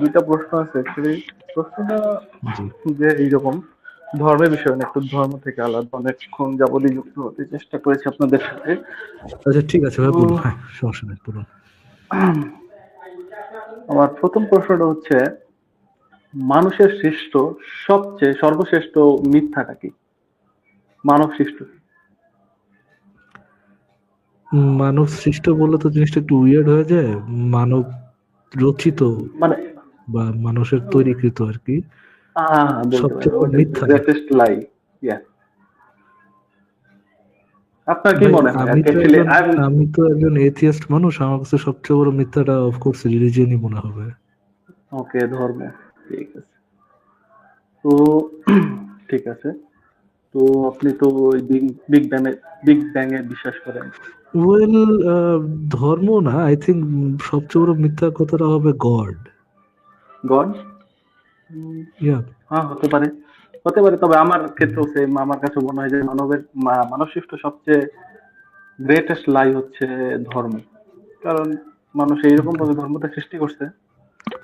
দুইটা প্রশ্ন আছে। অ্যাকচুয়ালি প্রশ্নটা যে এইরকম ধর্মের বিষয় না একটু ধর্ম থেকে আলাদা অনেকক্ষণ যাবতীয় যুক্ত হতে চেষ্টা করেছি আপনাদের সাথে। আচ্ছা ঠিক আছে ভাই বলুন। হ্যাঁ সমস্যা নেই বলুন। আমার প্রথম প্রশ্নটা হচ্ছে মানুষের শ্রেষ্ঠ সবচেয়ে সর্বশ্রেষ্ঠ মিথ্যাটা কি? মানব সৃষ্ট। মানব সৃষ্ট বললে তো জিনিসটা একটু উইয়ার্ড হয়ে যায়। মানব রচিত মানে বা মানুষের তৈরিকৃত আর কি সবচেয়ে মিথ্যা। আপনার মনে হয়? আমি তো একজন- I'm- আমি তো একজন এথিয়াস্ট মানুষ আমার কাছে সবচেয়ে বড় মিথ্যাটা অফকোর্স রিলিজিয়নই মনে হবে। ওকে ধর্ম ঠিক আছে। তো ঠিক আছে। তো আপনি তো ওই big big bang big bang এ বিশ্বাস করেন। ওয়েল ধর্ম না আই থিঙ্ক সবচেয়ে বড় মিথ্যা কথাটা হবে গড গড হ্যাঁ হতে পারে। হতে পারে তবে আমার ক্ষেত্রেও সেম আমার কাছে মনে হয় যে মানবের মানব সৃষ্ট সবচেয়ে গ্রেটেস্ট লাই হচ্ছে ধর্ম। কারণ মানুষ এইরকম ভাবে ধর্মটা সৃষ্টি করছে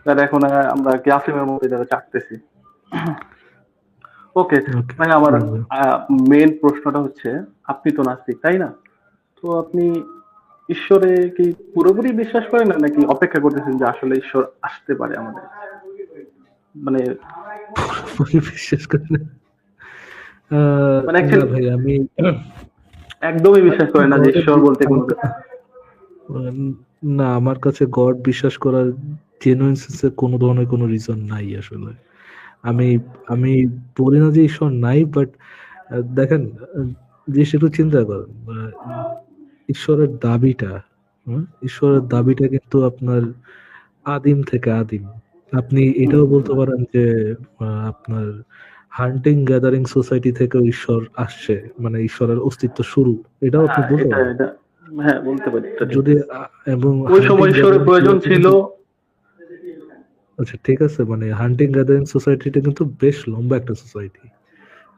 যারা এখন আমরা ক্লাসিমের মধ্যে যারা চাকতেছি। ওকে মানে আমার। মেইন প্রশ্নটা হচ্ছে আপনি তো নাস্তিক তাই না? তো আপনি ঈশ্বরে কি পুরোপুরি বিশ্বাস করেন না নাকি অপেক্ষা করতেছেন যে আসলে ঈশ্বর আসতে পারে আমাদের? মানে বিশ্বাস করি না মানে ভাই আমি একদমই বিশ্বাস না যে ঈশ্বর বলতে কোনো না আমার কাছে গড বিশ্বাস করার জেনুইন সেন্সে কোনো ধরনের কোনো রিজন নাই আসলে। আমি আমি বলি না যে ঈশ্বর নাই বাট দেখেন সেটা চিন্তা করেন ঈশ্বরের দাবিটা ঈশ্বরের দাবিটা কিন্তু আপনার আদিম থেকে আদিম। আপনি এটাও বলতে পারেন যে আপনার হান্টিং গ্যাদারিং সোসাইটি থেকে ঈশ্বর আসছে মানে ঈশ্বরের অস্তিত্ব শুরু। এটাও আপনি হ্যাঁ, বলতে পারেন? হ্যাঁ বলতে পারি যদি এবং ওই সময় ঈশ্বরের প্রয়োজন ছিল। আচ্ছা ঠিক আছে মানে হান্টিং গ্যাদারিং সোসাইটিটা কিন্তু বেশ লম্বা একটা সোসাইটি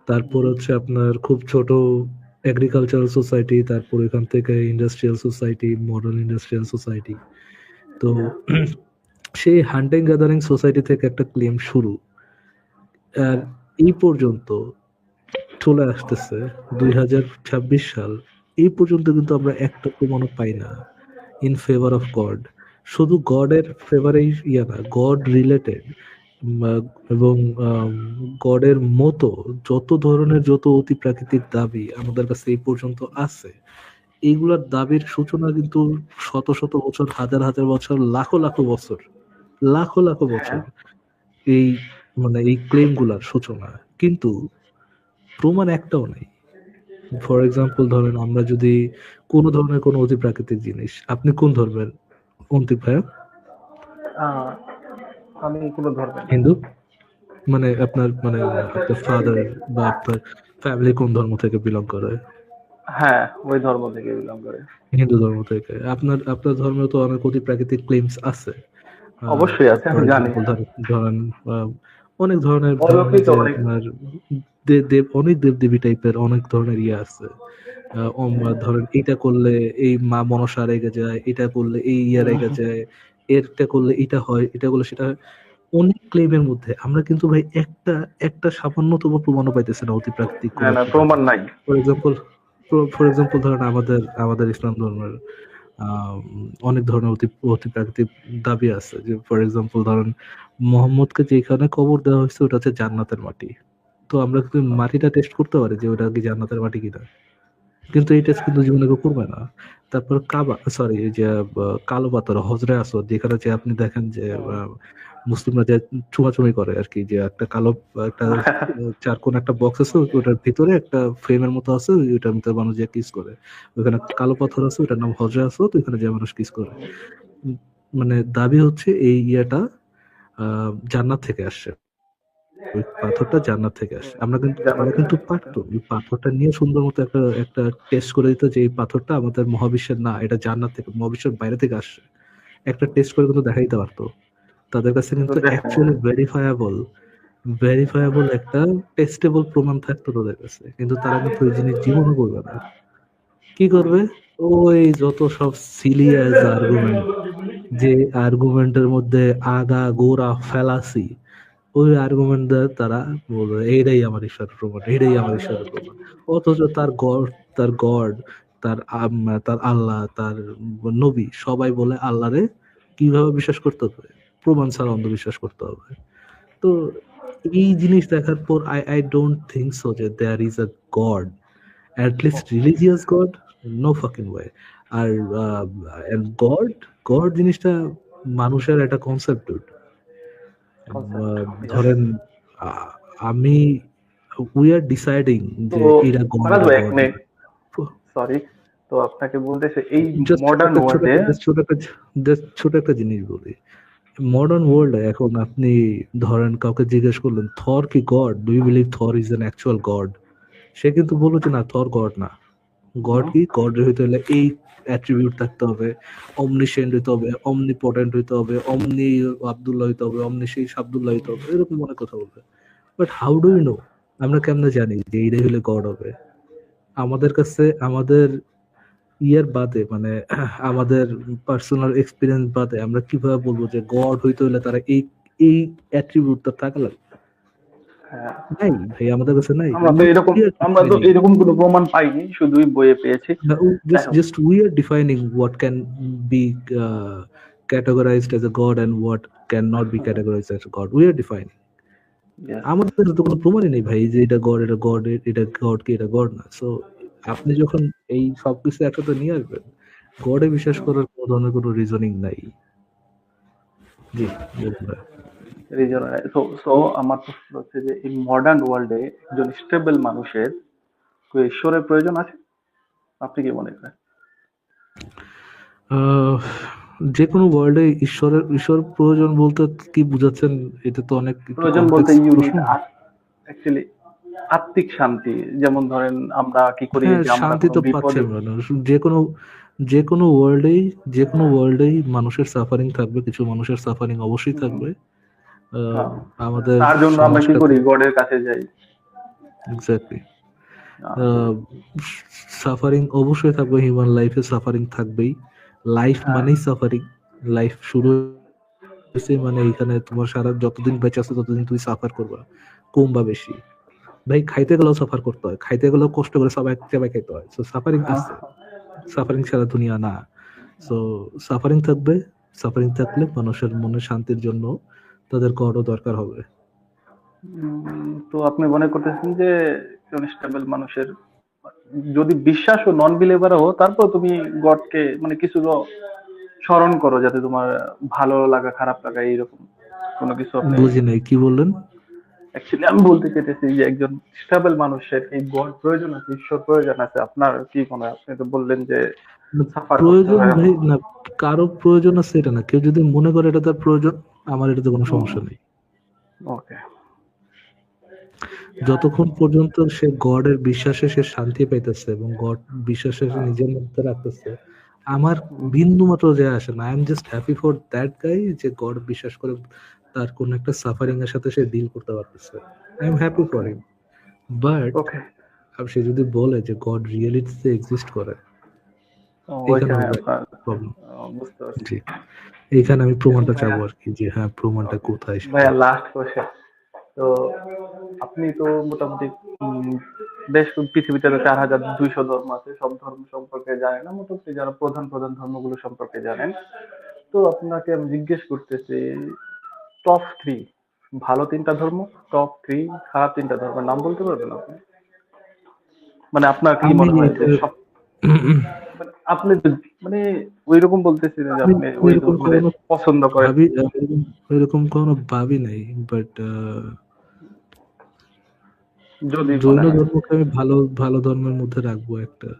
তারপর হচ্ছে আপনার খুব ছোট এগ্রিকালচারাল সোসাইটি তারপর এখান থেকে industrial society modern industrial society তো সেই হান্টিং গ্যাদারিং সোসাইটি থেকে একটা ক্লেম শুরু। আর এই পর্যন্ত চলে আসতেছে দুই হাজার ছাব্বিশ সাল। এই পর্যন্ত কিন্তু আমরা একটা প্রমাণও পাই না ইন ফেভার অফ গড শুধু গডের ফেভারে ইয়া না গড রিলেটেড এবং গডের মতো যত ধরনের যত অতি প্রাকৃতিক দাবি আমাদের কাছে এই পর্যন্ত আছে, এইগুলার দাবির সূচনা কিন্তু শত শত বছর, হাজার হাজার বছর, লাখো লাখো বছর লাখো লাখো বছর এই মানে এই ক্লেমগুলার সূচনা। কিন্তু প্রমাণ একটাও নেই। ফর এক্সাম্পল ধরেন আমরা যদি কোনো ধরনের কোনো অতি প্রাকৃতিক জিনিস আপনি কোন ধর্মের অন্তিক ভাইয়া? আহ, আমি কোনো ধর্মে হিন্দু? মানে আপনার মানে আপনার ফাদার বা আপনার ফ্যামিলি কোন ধর্ম থেকে বিলং করে? হ্যাঁ ওই ধর্ম থেকে বিলং করে। হিন্দু ধর্ম থেকে। আপনার আপনার ধর্মেও তো অনেক অতি প্রাকৃতিক ক্লেমস আছে। অবশ্যই আছে, আমি জানি। ধরেন অনেক ধরনের দেব অনেক টাইপের অনেক ধরনের ইয়ে আছে। ধরেন এটা করলে এই মা মনসা রেগে যায় এটা করলে এই ইয়া রেগে যায় এটা করলে এটা হয় এটা করলে সেটা হয়। অনেক ক্লেমের মধ্যে। আমরা কিন্তু ভাই একটা একটা সামান্যতম প্রমাণও পাইতেছি না অতি প্রাকৃতিক প্রমাণ নাই। ফর এক্সাম্পল ফর এক্সাম্পল ধরেন আমাদের আমাদের ইসলাম ধর্মের অনেক ধরনের অতি অতিপ্রাকৃতিক দাবি আছে যে ফর এক্সাম্পল ধরেন মোহাম্মদকে যেখানে কবর দেওয়া হয়েছে, ওটা হচ্ছে জান্নাতের মাটি। তো আমরা কিন্তু মাটিটা টেস্ট করতে পারি যে, ওটা কি জান্নাতের মাটি কিনা? কিন্তু এই টেস্ট কিন্তু জীবনে কেউ করবে না। তারপর কাবা সরি যে কালো পাথর হজরে আসো যেখানে যে আপনি দেখেন যে মুসলিমরা যে চুমাচুমি করে আর কি যে একটা কালো একটা চার কোন একটা বক্স আছে ওটার ভিতরে একটা ফ্রেমের মতো আছে ওইটার ভিতরে মানুষ যে কিস করে। ওখানে কালো পাথর আছে ওটার নাম হজরে আছে তো ওখানে যে মানুষ কিস করে। মানে দাবি হচ্ছে এই ইয়েটা আহ, জান্নাত থেকে আসছে। ওই পাথরটা জান্নাত থেকে আসছে। আমরা কিন্তু আমরা কিন্তু পারতো এই পাথরটা নিয়ে সুন্দর মতো একটা একটা টেস্ট করে দিত যে এই পাথরটা আমাদের মহাবিশ্বের না এটা জান্নাত থেকে মহাবিশ্বের বাইরে থেকে আসছে। একটা টেস্ট করে কিন্তু দেখা দিতে পারতো। তাদের কাছে কিন্তু অ্যাকচুয়ালি ভেরিফায়াবল ভেরিফায়াবল একটা টেস্টেবল প্রমাণ থাকতো তাদের কাছে। কিন্তু তারা কিন্তু ওই জিনিস জীবনও করবে না। কি করবে? ওই যত সব সিলিয়াস আর্গুমেন্ট যে আর্গুমেন্টের মধ্যে আগা গোড়া ফেলাসি ওই আর্গুমেন্ট দিয়ে তারা বলবে এইটাই আমার ঈশ্বরের প্রমাণ এইটাই আমার ঈশ্বরের প্রমাণ। অথচ তার গড তার গড তার তার আল্লাহ তার নবী সবাই বলে আল্লাহরে কীভাবে বিশ্বাস করতে হবে? প্রমাণ ছাড়া অন্ধবিশ্বাস করতে হবে। তো এই জিনিস দেখার পর I I don't think so যে there is a god at least religious god no fucking way R god god জিনিসটা মানুষের একটা কনসেপ্ট ধরেন আমি উই আর ডিসাইডিং যে এটা গড সরি তো আপনাকে বলতেছে এই মডার্ন ওয়ার্ল্ডে ছোট একটা ছোট একটা জিনিস বলি। মডার্ন ওয়ার্ল্ডে এখন আপনি ধরেন কাউকে জিজ্ঞেস করলেন থর কি god do you believe Thor is an actual god সে কিন্তু বলল যে না থর গড না। গড কি? গড হইতে হলে এই অ্যাট্রিবিউট থাকতে হবে অমনিশেন্ট হইতে হবে অমনিপটেন্ট হইতে হবে অমনি আব্দুল্লাহ হইতে হবে অমনি সেই আব্দুল্লাহ হইতে হবে এরকম অনেক কথা বলবে। But how do you know আমরা কেমনে জানি যে এইটাই হলে গড হবে? আমাদের কাছে আমাদের ইয়ার বাদে মানে আমাদের পার্সোনাল এক্সপিরিয়েন্স বাদে আমরা কীভাবে বলব যে গড হইতে হলে তারা এই এই অ্যাট্রিবিউটটা থাকা লাগবে হ্যাঁ, নাই ভাই আমাদের কাছে নাই। আমরা তো এরকম আমরা তো এরকম কোনো প্রমাণ পাইনি শুধুই বইয়ে পেয়েছি। just we are defining what can be uh, categorized as a god and what cannot be categorized as a god. We are আমাদের তো কোনো প্রমাণই নেই ভাই যে এটা গড এটা গড এটা গড কি এটা গড না। সো আপনি যখন এই সবকিছু একসাথে নিয়ে আসবেন গডে বিশ্বাস করার কোনো ধরনের কোনো রিজনিং নাই? জি রিজন সো আমার প্রশ্ন হচ্ছে যে এই মডার্ন ওয়ার্ল্ডে একজন স্টেবল মানুষের ঈশ্বরের প্রয়োজন আছে? আপনি কি মনে করেন? আহ, যে কোনো ওয়ার্ল্ডে ঈশ্বরের ঈশ্বর প্রয়োজন বলতে কি বুঝাচ্ছেন? এটা তো অনেক প্রয়োজন বলতে ইউনিট অ্যাকচুয়ালি আত্মিক শান্তি যেমন ধরেন আমরা কি করি হ্যাঁ শান্তি তো পাচ্ছে যে কোনো যে কোনো ওয়ার্ল্ডেই যে কোনো ওয়ার্ল্ডেই মানুষের সাফারিং থাকবে কিছু মানুষের সাফারিং অবশ্যই থাকবে। হ্যাঁ। আমাদের তার জন্য আমরা কি করি? গডের কাছে যাই। এক্স্যাক্টলি সাফারিং অবশ্যই থাকবে হিউম্যান লাইফে সাফারিং থাকবেই। লাইফ হ্যাঁ। মানেই সাফারিং লাইফ শুরু হয়েছে মানে এখানে তোমার সারা যতদিন বেঁচে আছে ততদিন তুমি সাফার করবা। কম বা বেশি। ভাই খাইতে গেলেও সাফার করতে হয়। খাইতে গেলেও কষ্ট করে সবাই চেবাই খাইতে হয়। তো সাফারিং আছে। সাফারিং ছাড়া দুনিয়া না। সো সাফারিং থাকবে। সাফারিং থাকলে মানুষের মনে শান্তির জন্য তাদের গডও দরকার হবে। তো আপনি মনে করতেছেন যে স্টেবল মানুষের যদি বিশ্বাস ও নন বিলিভারও তারপর তুমি গডকে মানে কিছু স্মরণ করো যাতে তোমার ভালো লাগা খারাপ লাগা এইরকম কোনো কিছু আপনি বুঝি নাই। কি বললেন? অ্যাকচুয়ালি আমি বলতে চাইতেছি যে একজন স্টেবল মানুষের এই গড প্রয়োজন আছে ঈশ্বর প্রয়োজন আছে। আপনার কি মনে হয়? আপনি তো বললেন যে প্রয়োজন ভাই না কারও প্রয়োজন আছে এটা না। কেউ যদি মনে করে এটা তার প্রয়োজন আমার এটাতে কোনো সমস্যা নেই। ওকে যতক্ষণ পর্যন্ত সে গডের বিশ্বাসে সে শান্তি পাইতেছে এবং গড বিশ্বাসে সে নিজের মধ্যে রাখতেছে আমার বিন্দু মাত্র যে আসে না। I am just happy for that guy যে গড বিশ্বাস করে তার কোন একটা সাফারিং এর সাথে সে ডিল করতে পারতেছে। I am happy for him but okay সে যদি বলে যে গড রিয়েলিটিতে এক্সিস্ট করে আমি প্রমাণটা চাবো আর কি যে হ্যাঁ প্রমাণটা কোথায় ভাইয়া লাস্ট কোশ্চেন তো আপনি তো মোটামুটি বেশ পৃথিবীতে চার হাজার দুইশো ধর্ম আছে সব ধর্ম সম্পর্কে জানেন না মোটামুটি যারা প্রধান প্রধান ধর্মগুলো সম্পর্কে জানেন। তো আপনাকে আমি জিজ্ঞেস করতেছি টপ থ্রি ভালো তিনটা ধর্ম টপ থ্রি খারাপ তিনটা ধর্মের নাম বলতে পারবেন আপনি? মানে আপনার কি মনে হয় যে সব মানে আপনি মানে ওই রকম বলতেছিলেন যে আমি আপনি ওই ধর্মের পছন্দ করেন। এরকম এরকম কোনো ভাবি নাই বাট যদি জৈন ধর্মকে আমি ভালো ভালো ধর্মের মধ্যে রাখব একটা.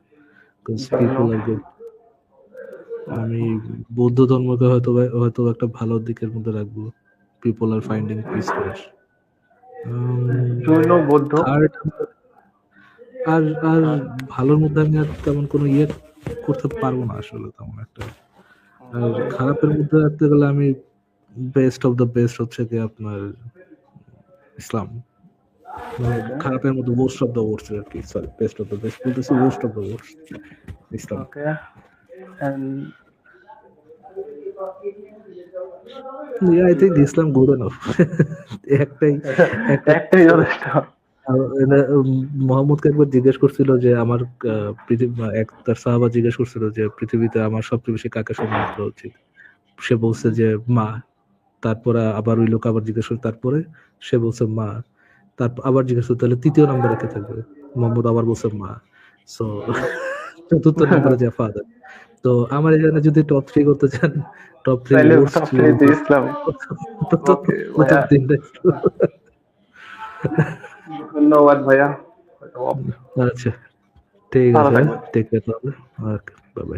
আমি বৌদ্ধ ধর্মকে হয়তো হয়তো একটা ভালো দিকের মধ্যে রাখব। People are finding peace Jain বৌদ্ধ। আর আর আর ভালোর মধ্যে আমি আর তেমন কোনো ইয়ে করতে পারব না আসলে তেমন একটা। আর খারাপের মধ্যে রাখতে গেলে আমি বেস্ট অফ দ্য বেস্ট হচ্ছে কি আপনার ইসলাম। খারাপের মধ্যে ওয়ার্স্ট অফ দ্য ওয়ার্স্ট আর কি sorry best of the best বলতেছি worst of the worst Islam. একটাই একটাই যথেষ্ট। মোহাম্মদকে একবার জিজ্ঞেস করছিল যে আমার এক তার সাহাবা জিজ্ঞেস করছিল যে পৃথিবীতে আমার সবচেয়ে বেশি কাকে সম্মান করা উচিত? সে বলছে যে মা। তারপরে আবার ওই লোক আবার জিজ্ঞেস করে তারপরে সে বলছে মা। তারপর আবার জিজ্ঞেস করতে তাহলে তৃতীয় নম্বরে কে থাকবে? মোহাম্মদ আবার বলছে মা। সো চতুর্থ নম্বরে যে ফাদার। তো আমার এখানে যদি টপ থ্রি করতে চান টপ থ্রি ইসলাম। ধন্যবাদ ভাইয়া। আচ্ছা ঠিক আছে ঠিক আছে ওকে বাই বাই